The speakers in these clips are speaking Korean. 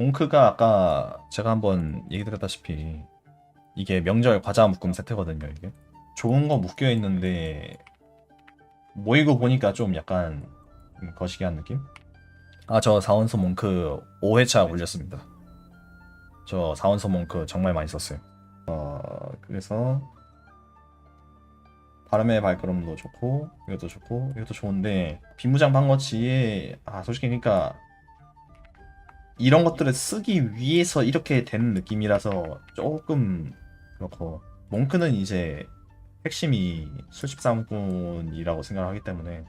몽크가 아까 제가 한번 얘기 드렸다시피 이게 명절 과자 묶음 세트거든요 이게. 좋은 거 묶여 있는데 모이고 보니까 좀 약간 음, 거시기한 느낌? 아 저 사원소 몽크 5회차 올렸습니다. 저 사원소 몽크 정말 많이 썼어요. 어 그래서 바람의 발걸음도 좋고 이것도 좋고 이것도 좋은데 비무장 방어치에 아 솔직히 그러니까 이런 것들을 쓰기 위해서 이렇게 된 느낌이라서 조금 그렇고 몽크는 이제 핵심이 술집상군이라고 생각하기 때문에.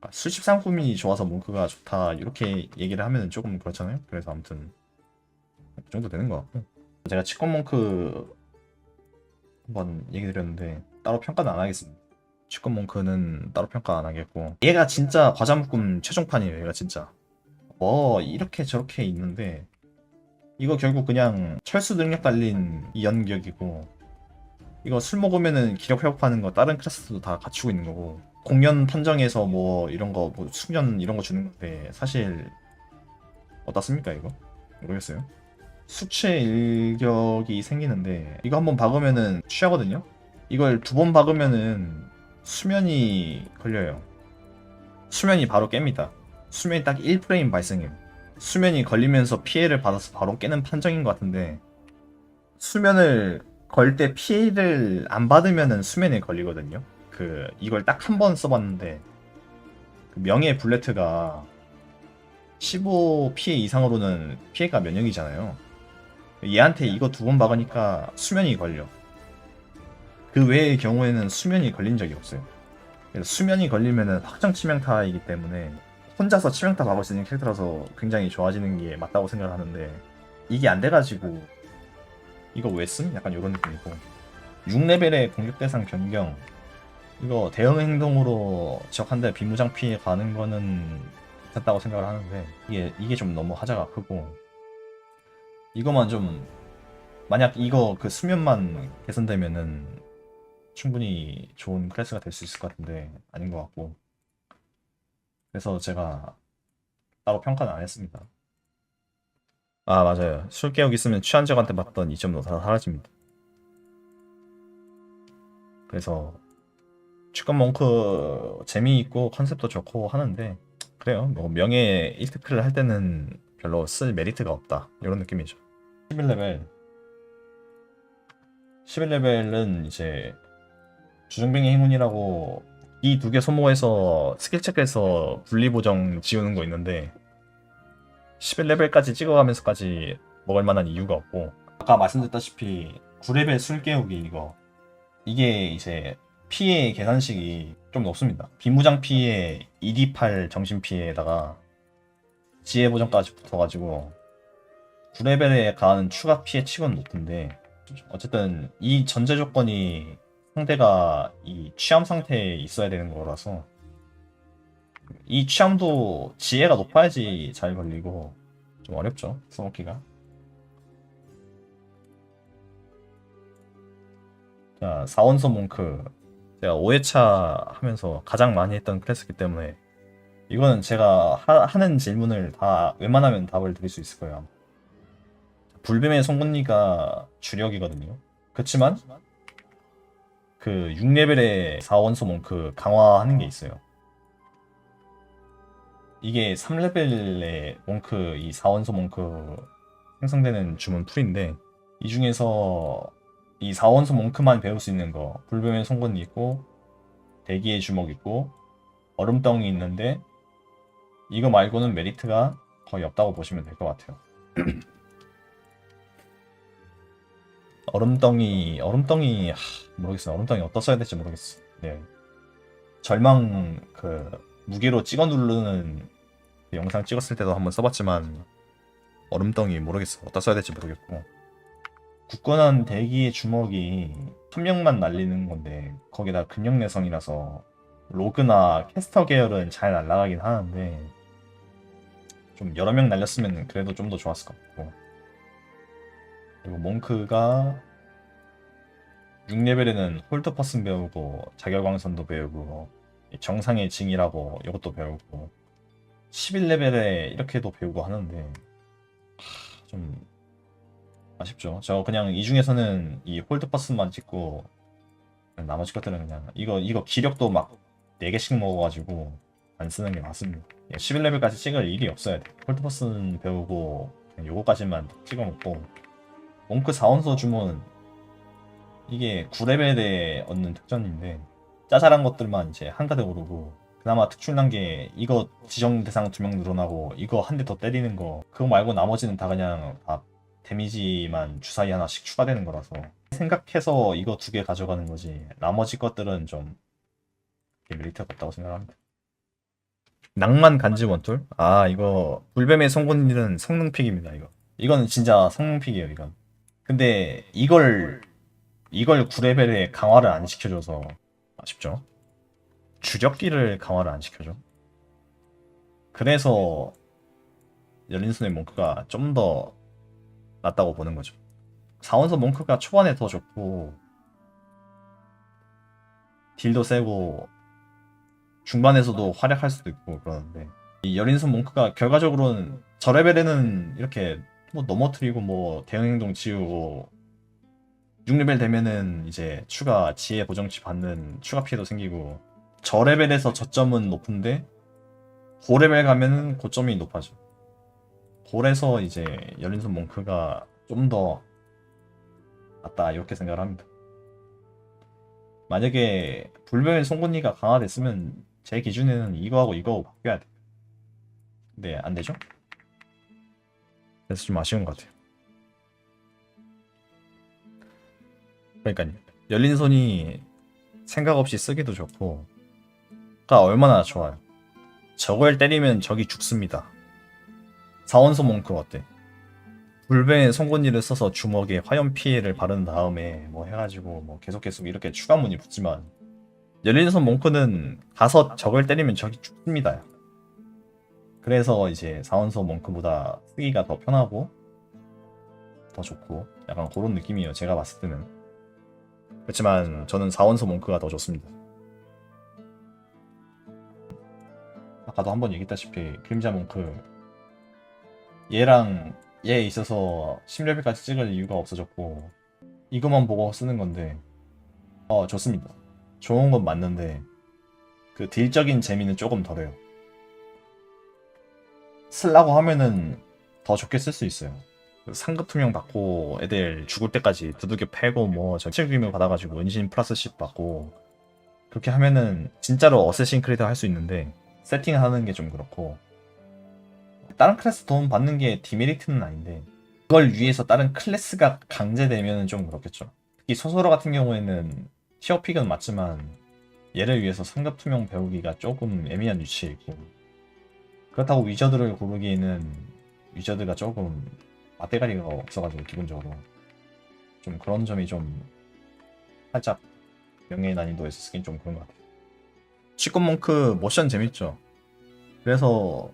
아, 술집상군이 좋아서 몽크가 좋다 이렇게 얘기를 하면 조금 그렇잖아요? 그래서 아무튼 그 정도 되는 것 같고. 제가 치권 몽크 한번 얘기 드렸는데 따로 평가는 안 하겠습니다 치권 몽크는 따로 평가 안 하겠고. 얘가 진짜 과자 묶음 최종판이에요 얘가 진짜. 뭐 이렇게 저렇게 있는데. 이거 결국 그냥 철수 능력 달린 이 연격이고. 이거 술 먹으면은 기력 회복하는 거 다른 클래스도 다 갖추고 있는 거고. 공연 판정에서 뭐 이런 거 뭐 숙련 이런 거 주는 건데 사실 어떻습니까 이거? 모르겠어요. 수체 일격이 생기는데 이거 한번 박으면은 취하거든요? 이걸 두 번 박으면은 수면이 걸려요 수면이 바로 깹니다 수면이 딱 1프레임 발생해요 수면이 걸리면서 피해를 받아서 바로 깨는 판정인 것 같은데 수면을 걸 때 피해를 안 받으면은 수면에 걸리거든요. 그 이걸 딱 한 번 써봤는데 그 명예 블레트가 15 피해 이상으로는 피해가 면역이잖아요. 얘한테 이거 두 번 박으니까 수면이 걸려. 그 외의 경우에는 수면이 걸린 적이 없어요. 그래서 수면이 걸리면은 확정 치명타이기 때문에 혼자서 치명타 박을 수 있는 캐릭터라서 굉장히 좋아지는 게 맞다고 생각을 하는데 이게 안 돼가지고 이거 왜 쓴? 약간 이런 느낌이고 6레벨의 공격 대상 변경 이거 대응 행동으로 대 비무장 피해 가는 거는 괜찮다고 생각을 하는데 이게 이게 좀 너무 하자가 크고 이거만 좀 만약 이거 그 수면만 개선되면은 충분히 좋은 클래스가 될 수 있을 것 같은데 아닌 것 같고 그래서 제가 따로 평가는 안 했습니다. 아 맞아요. 술 깨우기 있으면 취한 적한테 받던 이점도 다 사라집니다. 그래서 치권 몽크 재미있고 컨셉도 좋고 하는데 그래요. 뭐 명예 1특크를 할 때는 별로 쓸 메리트가 없다. 이런 느낌이죠. 11레벨 11레벨은 이제 주정뱅이 행운이라고 이 두 개 소모해서 스킬 체크해서 분리 보정 지우는 거 있는데 11레벨까지 찍어가면서까지 먹을 만한 이유가 없고 아까 말씀드렸다시피 9레벨 술 깨우기 이거. 이게 이제 피해 계산식이 좀 높습니다. 비무장 피해 2D8 정신 피해에다가 지혜 보정까지 붙어가지고 9레벨에 가하는 추가 피해 치고는 높은데 어쨌든 이 전제 조건이 상대가 이 취함 상태에 있어야 되는 거라서 이 취함도 지혜가 높아야지 잘 걸리고 좀 어렵죠 써먹기가. 자 4원소 몽크. 제가 5회차 하면서 가장 많이 했던 클래스이기 때문에 이거는 제가 하, 는 질문을 다 웬만하면 답을 드릴 수 있을 거예요 불뱀의 송곳니가 주력이거든요. 그렇지만 그 6레벨의 4원소 몽크 강화하는 게 있어요. 이게 3레벨의 몽크 이 4원소 몽크 생성되는 주문 풀인데 이 중에서 이 4원소 몽크만 배울 수 있는 거 불뱀의 송곳니 있고 대기의 주먹 있고 얼음덩이 있는데 이거 말고는 메리트가 거의 없다고 보시면 될 것 같아요. 얼음덩이 얼음덩이 하, 모르겠어 얼음덩이 어디다 써야 될지 모르겠어. 네. 절망 그 무게로 찍어 누르는 그 영상 찍었을 때도 한번 써봤지만 얼음덩이 모르겠어. 어디다 써야 될지 모르겠고. 굳건한 대기의 주먹이 한 명만 날리는 건데 거기다 근력 내성이라서 로그나 캐스터 계열은 잘 날아가긴 하는데 좀 여러 명 날렸으면 그래도 좀 더 좋았을 것 같고 그리고 몽크가 6레벨에는 홀드 퍼슨 배우고 자결광선도 배우고 정상의 징이라고 이것도 배우고 11레벨에 이렇게도 배우고 하는데 하, 좀 아쉽죠. 저 그냥 이 중에서는 이 홀드 버스만 찍고 나머지 것들은 그냥 이거 이거 기력도 막 4개씩 먹어가지고 안 쓰는 게 맞습니다. 11레벨까지 찍을 일이 없어야 돼. 홀드 버스는 배우고 요거까지만 찍어 먹고 몽크 4원소 주문. 이게 9레벨에 얻는 특전인데 짜잘한 것들만 이제 한가득 오르고 그나마 특출난 게 이거 지정 대상 두 명 늘어나고 이거 한 대 더 때리는 거 그거 말고 나머지는 다 그냥 다 데미지만 주사위 하나씩 추가되는 거라서. 생각해서 이거 두 개 가져가는 거지. 나머지 것들은 좀 메리트가 없다고 생각합니다. 낭만 간지 원툴? 아 이거 불뱀의 송곳니는 성능픽입니다 이거. 이건 진짜 성능픽이에요 이건 근데 이걸 이걸 9레벨에 강화를 안 시켜줘서 아쉽죠? 주력기를 강화를 안 시켜줘? 그래서 열린손의 몽크가 좀 더 낫다고 보는 거죠. 4원서 몽크가 초반에 더 좋고 딜도 세고 중반에서도 활약할 수도 있고 그러는데 이 열린손 몽크가 결과적으로는 저 레벨에는 이렇게 뭐 넘어뜨리고 뭐 대응 행동 지우고 6레벨 되면은 이제 추가 지혜 보정치 받는 추가 피해도 생기고 저 레벨에서 저점은 높은데 고레벨 가면은 고점이 높아져. 골에서 이제 열린손 몽크가 좀 더 낫다 이렇게 생각을 합니다. 만약에 불변의 송곳니가 강화됐으면 제 기준에는 이거하고 이거하고 바뀌어야 돼. 근데 안 되죠? 그래서 좀 아쉬운 것 같아요. 그러니까요. 열린 손이 생각 없이 쓰기도 좋고, 가 얼마나 좋아요. 저걸 때리면 적이 죽습니다. 사원소 몽크 어때? 불변의 송곳니를 써서 주먹에 화염 피해를 바른 다음에 뭐 해가지고 뭐 계속 계속 이렇게 추가문이 붙지만 열린손 몽크는 가서 적을 때리면 적이 죽습니다. 그래서 이제 사원소 몽크보다 쓰기가 더 편하고 더 좋고 약간 그런 느낌이에요. 제가 봤을 때는. 그렇지만 저는 사원소 몽크가 더 좋습니다. 아까도 한번 얘기했다시피 그림자 몽크 얘랑 얘에 있어서 10레벨까지 찍을 이유가 없어졌고 이것만 보고 쓰는 건데 어 좋습니다. 좋은 건 맞는데 그 딜적인 재미는 조금 덜해요. 쓰려고 하면은 더 좋게 쓸 수 있어요. 그 상급 투명 받고 애들 죽을 때까지 두들겨 패고 뭐 전체규명 받아가지고 은신 플러스 10 받고 그렇게 하면은 진짜로 어쌔신 크리드 할 수 있는데 세팅하는 게 좀 그렇고 다른 클래스 도움 받는 게 디메리트는 아닌데 그걸 위해서 다른 클래스가 강제되면 좀 그렇겠죠. 특히 소설어 같은 경우에는 티어픽은 맞지만 얘를 위해서 상급 투명 배우기가 조금 애매한 위치에 있고 그렇다고 위저드를 고르기에는 위저드가 조금 맛대가리가 없어가지고 기본적으로 좀 그런 점이 좀 살짝 명예의 난이도에서 쓰긴 좀 그런 것 같아요. 치권 몽크 모션 재밌죠. 그래서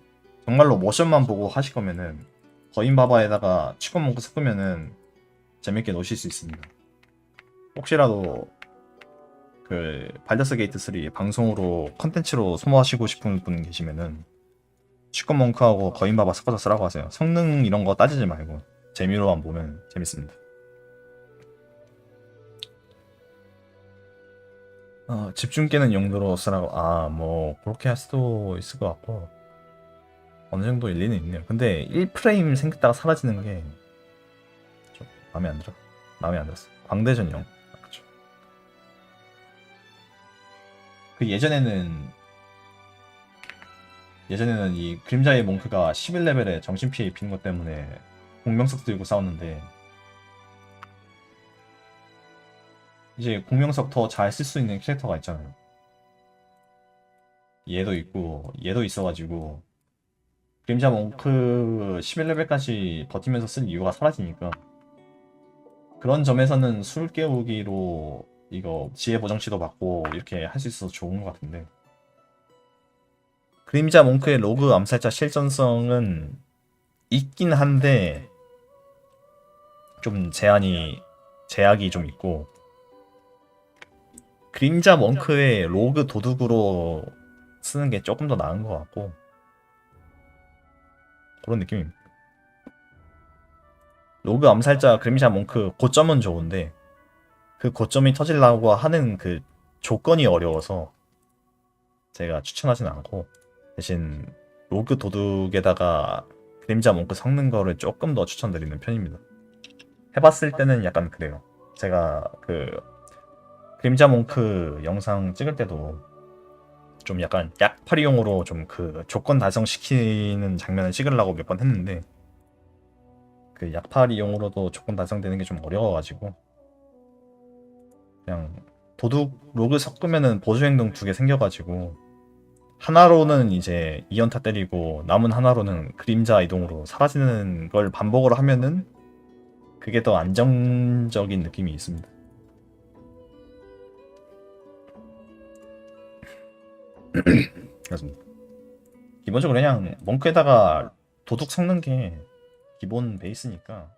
정말로 모션만 보고 하실 거면은 거인바바에다가 치권 몽크 섞으면은 재밌게 노실 수 있습니다. 혹시라도 그 발더스 게이트 3 방송으로 컨텐츠로 소모하시고 싶은 분 계시면은 치권 몽크하고 거인바바 섞어서 쓰라고 하세요. 성능 이런 거 따지지 말고 재미로만 보면 재밌습니다. 어, 집중 깨는 용도로 쓰라고 아 뭐 그렇게 할 수도 있을 것 같고 어느 정도 일리는 있네요. 근데 1프레임 생겼다가 사라지는 게 좀 마음에 안 들어. 마음에 안 들었어. 광대전용. 그 예전에는 예전에는 이 그림자의 몽크가 11레벨에 정신피해 입힌 것 때문에 공명석 들고 싸웠는데 이제 공명석 더 잘 쓸 수 있는 캐릭터가 있잖아요. 얘도 있고 얘도 있어가지고 그림자 몽크 11레벨까지 버티면서 쓸 이유가 사라지니까 그런 점에서는 술 깨우기로 이거 지혜 보정치도 받고 이렇게 할 수 있어서 좋은 것 같은데 그림자 몽크의 로그 암살자 실전성은 있긴 한데 좀 제한이 제약이 좀 있고. 그림자 몽크의 로그 도둑으로 쓰는 게 조금 더 나은 것 같고. 그런 느낌입니다. 로그 암살자 그림자 몽크 고점은 좋은데 그 고점이 터지려고 하는 그 조건이 어려워서 제가 추천하진 않고 대신 로그 도둑에다가 그림자 몽크 섞는 거를 조금 더 추천드리는 편입니다. 해봤을 때는 약간 그래요. 제가 그 그림자 몽크 영상 찍을 때도 좀 약간 약팔이용으로 좀 그 조건 달성시키는 장면을 찍으려고 몇 번 했는데 그 약팔이용으로도 조건 달성되는 게 좀 어려워가지고 그냥 도둑 로그 섞으면은 보조 행동 두 개 생겨가지고 하나로는 이제 2연타 때리고 남은 하나로는 그림자 이동으로 사라지는 걸 반복으로 하면은 그게 더 안정적인 느낌이 있습니다. 그렇습니다. 기본적으로 그냥 멍크에다가 도둑 섞는 게 기본 베이스니까